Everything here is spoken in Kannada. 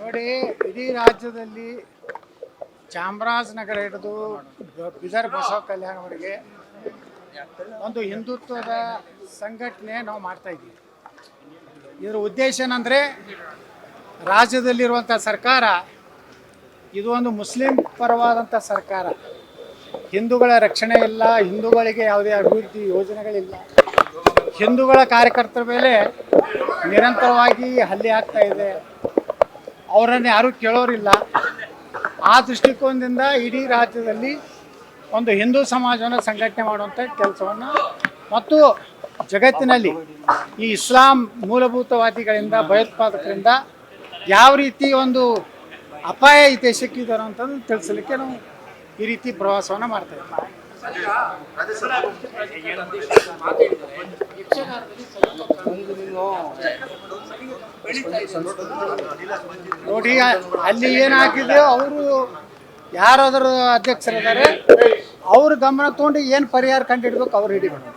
ನೋಡಿ, ಇಡೀ ರಾಜ್ಯದಲ್ಲಿ ಚಾಮರಾಜನಗರ ಹಿಡಿದು ಬಿದರ್ ಬಸವ ಕಲ್ಯಾಣವರೆಗೆ ಒಂದು ಹಿಂದುತ್ವದ ಸಂಘಟನೆ ನಾವು ಮಾಡ್ತಾ ಇದ್ದೀವಿ. ಇದರ ಉದ್ದೇಶ ಏನಂದರೆ ರಾಜ್ಯದಲ್ಲಿರುವಂಥ ಸರ್ಕಾರ ಇದು ಒಂದು ಮುಸ್ಲಿಂ ಪರವಾದಂಥ ಸರ್ಕಾರ. ಹಿಂದೂಗಳ ರಕ್ಷಣೆ ಇಲ್ಲ, ಹಿಂದೂಗಳಿಗೆ ಯಾವುದೇ ಅಭಿವೃದ್ಧಿ ಯೋಜನೆಗಳಿಲ್ಲ. ಹಿಂದೂಗಳ ಕಾರ್ಯಕರ್ತರ ಮೇಲೆ ನಿರಂತರವಾಗಿ ಹಲ್ಲೆ ಆಗ್ತಾ ಇದೆ. ಅವರನ್ನು ಯಾರೂ ಕೇಳೋರಿಲ್ಲ. ಆ ದೃಷ್ಟಿಕೋನದಿಂದ ಇಡೀ ರಾಜ್ಯದಲ್ಲಿ ಒಂದು ಹಿಂದೂ ಸಮಾಜವನ್ನು ಸಂಘಟನೆ ಮಾಡುವಂಥ ಕೆಲಸವನ್ನು ಮತ್ತು ಜಗತ್ತಿನಲ್ಲಿ ಈ ಇಸ್ಲಾಂ ಮೂಲಭೂತವಾದಿಗಳಿಂದ, ಭಯೋತ್ಪಾದಕರಿಂದ ಯಾವ ರೀತಿ ಒಂದು ಅಪಾಯ ಈ ದೇಶಕ್ಕಿದ್ದಾರೆ ಅಂತಂದು ತಿಳಿಸಲಿಕ್ಕೆ ನಾವು ಈ ರೀತಿ ಪ್ರವಾಸವನ್ನು ಮಾಡ್ತಾ ನೋಡಿ ಅಲ್ಲಿ ಏನಾಗಿದೆ ಅವರು ಯಾರಾದರೂ ಅಧ್ಯಕ್ಷರಿದ್ದಾರೆ ಅವ್ರ ಗಮನ ತಗೊಂಡು ಏನು ಪರಿಹಾರ ಕಂಡಿಡ್ಬೇಕು ಅವ್ರು ಹಿಡಿಬೇಕು.